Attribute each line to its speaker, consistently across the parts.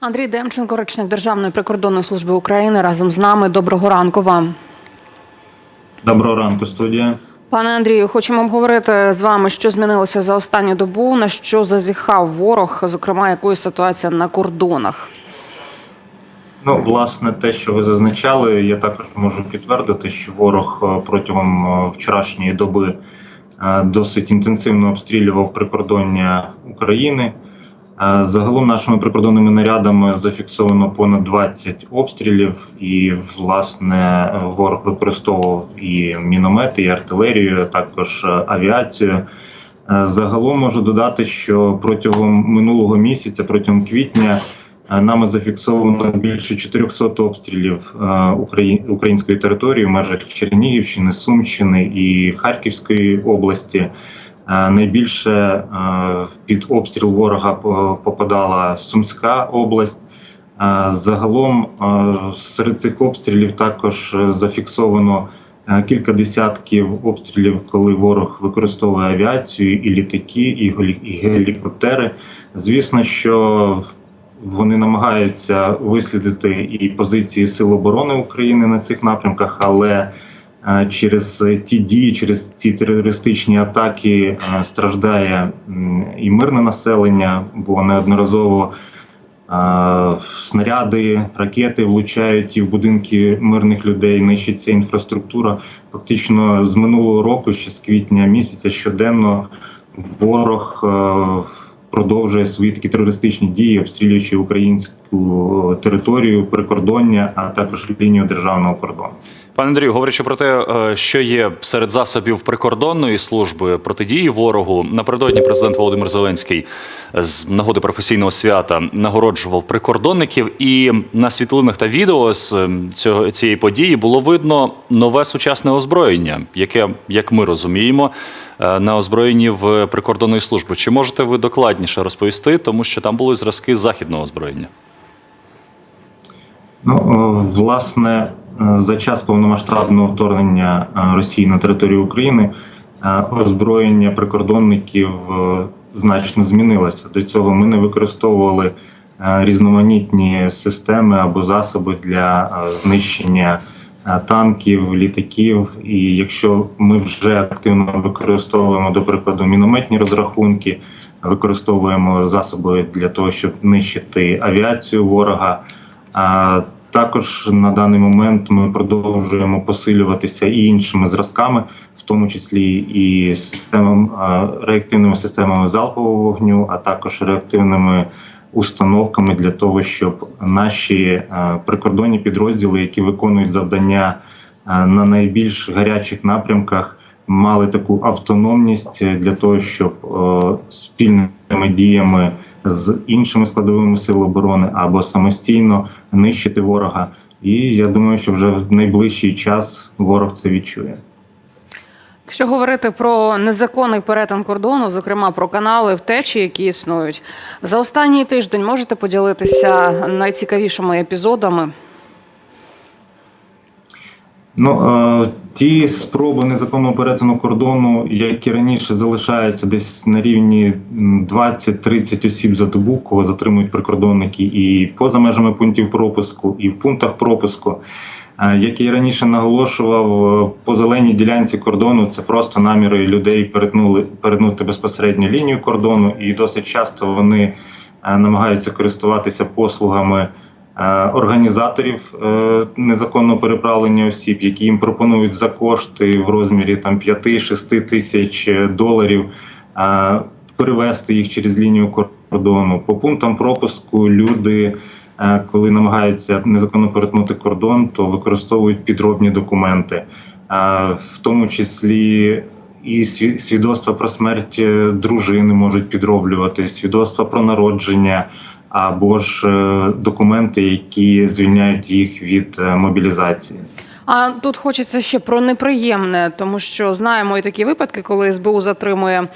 Speaker 1: Андрій Демченко, речник Державної прикордонної служби України, разом з нами. Доброго ранку вам.
Speaker 2: Доброго ранку, студія.
Speaker 1: Пане Андрію, хочемо обговорити з вами, що змінилося за останню добу, на що зазіхав ворог, зокрема, якою ситуація на кордонах.
Speaker 2: Ну, власне, те, що ви зазначали, я також можу підтвердити, що ворог е, протягом е, вчорашньої доби е, досить інтенсивно обстрілював прикордоння України. Е, Загалом нашими прикордонними нарядами зафіксовано понад 20 обстрілів, і власне ворог використовував і міномети, і артилерію, також е, авіацію. Е, Загалом можу додати, що протягом минулого місяця, протягом квітня, нами зафіксовано більше 400 обстрілів української території в межах Чернігівщини, Сумщини і Харківської області. Е, Найбільше е, під обстріл ворога попадала Сумська область. Е, Загалом серед цих обстрілів також зафіксовано кілька десятків обстрілів, коли ворог використовує авіацію, і літаки, і гелікоптери. Звісно, що вони намагаються вислідити і позиції Сил оборони України на цих напрямках, але через ті дії, через ці терористичні атаки е, страждає і мирне населення, бо неодноразово е, снаряди, ракети влучають і в будинки мирних людей, нищиться інфраструктура. Фактично з минулого року, ще з квітня місяця, щоденно ворог е, продовжує свої такі терористичні дії, обстрілюючи українську територію, прикордоння, а також лінію державного кордону.
Speaker 3: Пане Андрію, говорячи про те, е, що є серед засобів прикордонної служби протидії ворогу, напередодні президент Володимир Зеленський з нагоди професійного свята нагороджував прикордонників, і на світлинах та відео з е, цього цієї події було видно нове сучасне озброєння, яке, як ми розуміємо, е, на озброєнні в прикордонної служби. Чи можете ви докладніше розповісти, тому що там були зразки західного озброєння?
Speaker 2: Ну, власне, за час повномасштабного вторгнення е, Росії на територію України е, озброєння прикордонників е, значно змінилося. До цього ми не використовували е, різноманітні системи або засоби для е, знищення е, танків, літаків. І якщо ми вже активно використовуємо, до прикладу, мінометні розрахунки, використовуємо засоби для того, щоб нищити авіацію ворога. Також на даний момент ми продовжуємо посилюватися і іншими зразками, в тому числі і системам реактивними системами залпового вогню, а також реактивними установками для того, щоб наші прикордонні підрозділи, які виконують завдання на найбільш гарячих напрямках, мали таку автономність для того, щоб е, спільними діями з іншими складовими сил оборони або самостійно нищити ворога. І я думаю, що вже в найближчий час ворог це відчує.
Speaker 1: Якщо говорити про незаконний перетин кордону, зокрема про канали втечі, які існують, за останній тиждень можете поділитися найцікавішими епізодами?
Speaker 2: Ну е, ті спроби незаконного перетину кордону, як і раніше, залишаються десь на рівні м, 20-30 осіб за добу, кого затримують прикордонники і поза межами пунктів пропуску, і в пунктах пропуску. Е, Як я раніше наголошував, е, по зеленій ділянці кордону це просто наміри людей перетнули перетнути безпосередньо лінію кордону, і досить часто вони намагаються користуватися послугами організаторів е, незаконного переправлення осіб, які їм пропонують за кошти в розмірі там 5-6 тисяч доларів е, перевести їх через лінію кордону. По пунктам пропуску люди, е, коли намагаються незаконно перетнути кордон, то використовують підробні документи, е, в тому числі. І сві- свідоцтва про смерть е, дружини можуть підроблювати, свідоцтва про народження або ж е, документи, які звільняють їх від е, мобілізації.
Speaker 1: А тут хочеться ще про неприємне, тому що знаємо і такі випадки, коли СБУ затримує.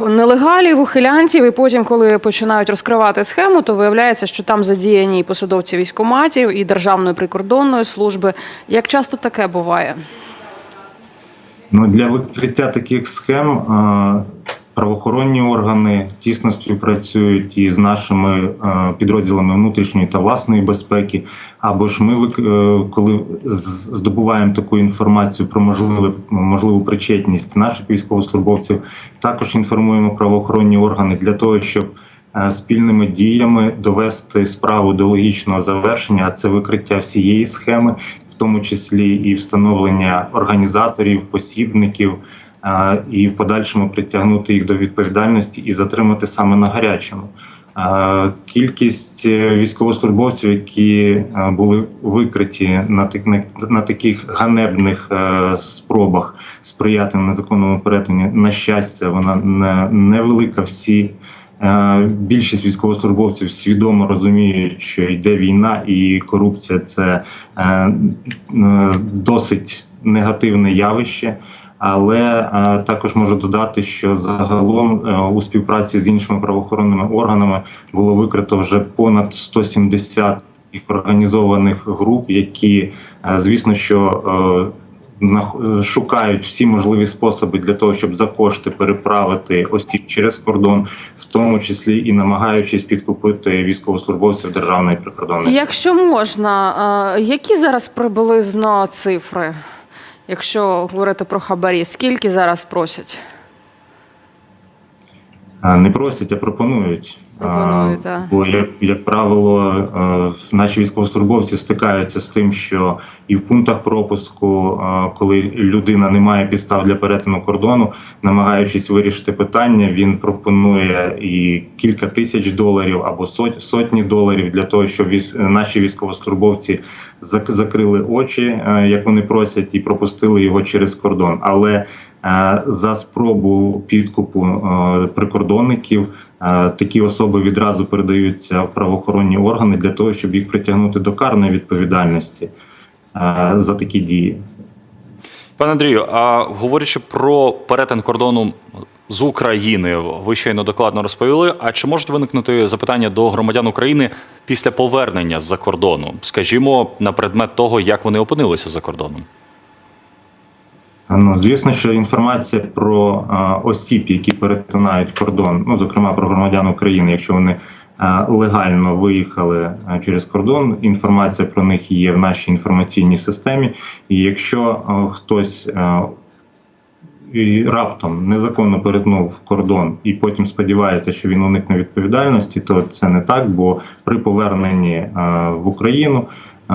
Speaker 1: Нелегалів, ухилянтів, і потім, коли починають розкривати схему, то виявляється, що там задіяні і посадовці військоматів, і Державної прикордонної служби. Як часто таке буває?
Speaker 2: Ну для викриття таких схем правоохоронні органи тісно співпрацюють із нашими е, підрозділами внутрішньої та власної безпеки. Або ж ми, е, коли з- здобуваємо таку інформацію про можливе можливу причетність наших військовослужбовців, також інформуємо правоохоронні органи для того, щоб е, спільними діями довести справу до логічного завершення, а це викриття всієї схеми, в тому числі і встановлення організаторів, посібників, і в подальшому притягнути їх до відповідальності і затримати саме на гарячому. Кількість е, військовослужбовців, які е, були викриті на на- таких ганебних е, спробах сприяти незаконному перетині, на щастя, вона не невелика. Всі більшість військовослужбовців свідомо розуміють, що йде війна, і корупція це досить негативне явище. Але е, також можу додати, що загалом е, у співпраці з іншими правоохоронними органами було викрито вже понад 170 їх організованих груп, які, е, звісно, що шукають всі можливі способи для того, щоб за кошти переправити осіб через кордон, в тому числі і намагаючись підкупити військовослужбовців державної прикордонної.
Speaker 1: Якщо можна, які зараз приблизно цифри? Якщо говорити про хабарі, скільки зараз просять?
Speaker 2: Не просять, а пропонують.
Speaker 1: Пропонують,
Speaker 2: Бо, як, як правило, е, наші військовослужбовці стикаються з тим, що і в пунктах пропуску, коли людина не має підстав для перетину кордону, намагаючись вирішити питання, він пропонує і кілька тисяч доларів або сот- сотні доларів для того, щоб наші військовослужбовці зак- закрили очі, е, як вони просять, і пропустили його через кордон. Але за спробу підкупу е, прикордонників е, такі особи відразу передаються в правоохоронні органи для того, щоб їх притягнути до карної відповідальності е, за такі дії.
Speaker 3: Пане Андрію, а говорячи про перетин кордону з України, ви щойно докладно розповіли. А чи можуть виникнути запитання до громадян України після повернення з-за кордону? Скажімо, на предмет того, як вони опинилися за кордоном?
Speaker 2: Ну, звісно, що інформація про е, осіб, які перетинають кордон, ну зокрема про громадян України, якщо вони е, легально виїхали е, через кордон, інформація про них є в нашій інформаційній системі. І якщо е, хтось е, і раптом незаконно перетнув кордон і потім сподівається, що він уникне відповідальності, то це не так. Бо при поверненні е, в Україну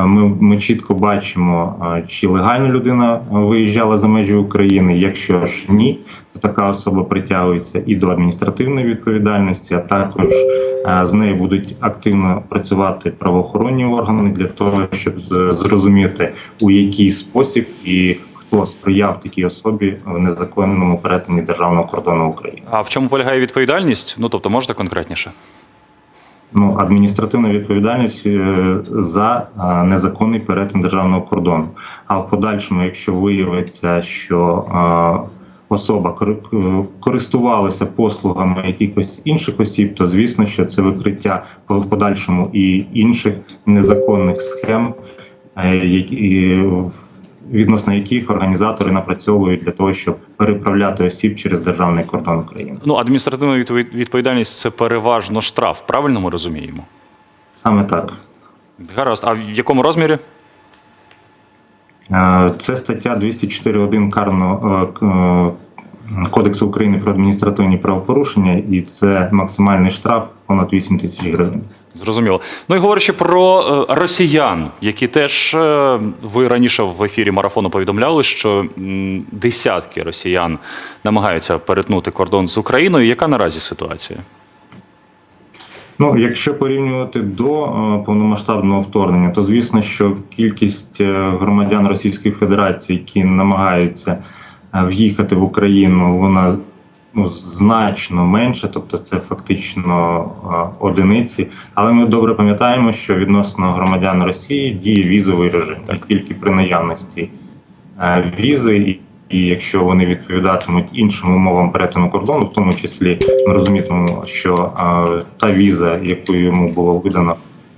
Speaker 2: ми, ми чітко бачимо, чи легально людина виїжджала за межі України. Якщо ж ні, то така особа притягується і до адміністративної відповідальності, а також з нею будуть активно працювати правоохоронні органи для того, щоб зрозуміти у який спосіб і хто сприяв такій особі в незаконному перетині державного кордону України.
Speaker 3: А в чому полягає відповідальність? Ну тобто, можете конкретніше?
Speaker 2: Ну, адміністративна відповідальність е, за е, незаконний перетин державного кордону. А в подальшому, якщо виявиться, що е, особа кори- користувалася послугами якихось інших осіб, то звісно, що це викриття в подальшому і інших незаконних схем, які відносно яких організатори напрацьовують для того, щоб переправляти осіб через державний кордон України.
Speaker 3: Ну, адміністративна відповідальність це переважно штраф. Правильно ми розуміємо?
Speaker 2: Саме так.
Speaker 3: Гаразд. А в якому розмірі?
Speaker 2: Е, Це стаття 204.1 карного е, Кодексу України про адміністративні правопорушення, і це максимальний штраф понад 8 тисяч гривень.
Speaker 3: Зрозуміло. Ну і говорячи про е, росіян, які теж е, ви раніше в ефірі марафону повідомляли, що десятки росіян намагаються перетнути кордон з Україною. Яка наразі ситуація?
Speaker 2: Ну, якщо порівнювати до е, повномасштабного вторгнення, то звісно, що кількість громадян Російської Федерації, які намагаються в'їхати в Україну, вона ну, значно менша, тобто це фактично одиниці. Але ми добре пам'ятаємо, що відносно громадян Росії діє візовий режим, і тільки при наявності е, візи. І, якщо вони відповідатимуть іншим умовам перетину кордону, в тому числі ми розумітимемо, що е, та віза, яку йому було видано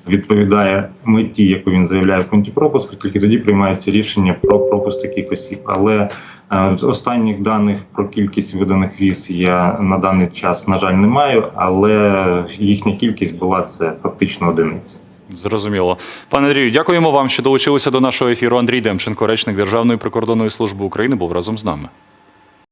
Speaker 2: відповідає меті, яку він заявляє в пункті пропуску, тільки тоді приймається рішення про пропуск таких осіб. Але е, з останніх даних про кількість виданих віз я на даний час, на жаль, не маю, але їхня кількість була це фактично одиниця.
Speaker 3: Зрозуміло. Пане Андрію, дякуємо вам, що долучилися до нашого ефіру. Андрій Демченко, речник Державної прикордонної служби України, був разом з нами.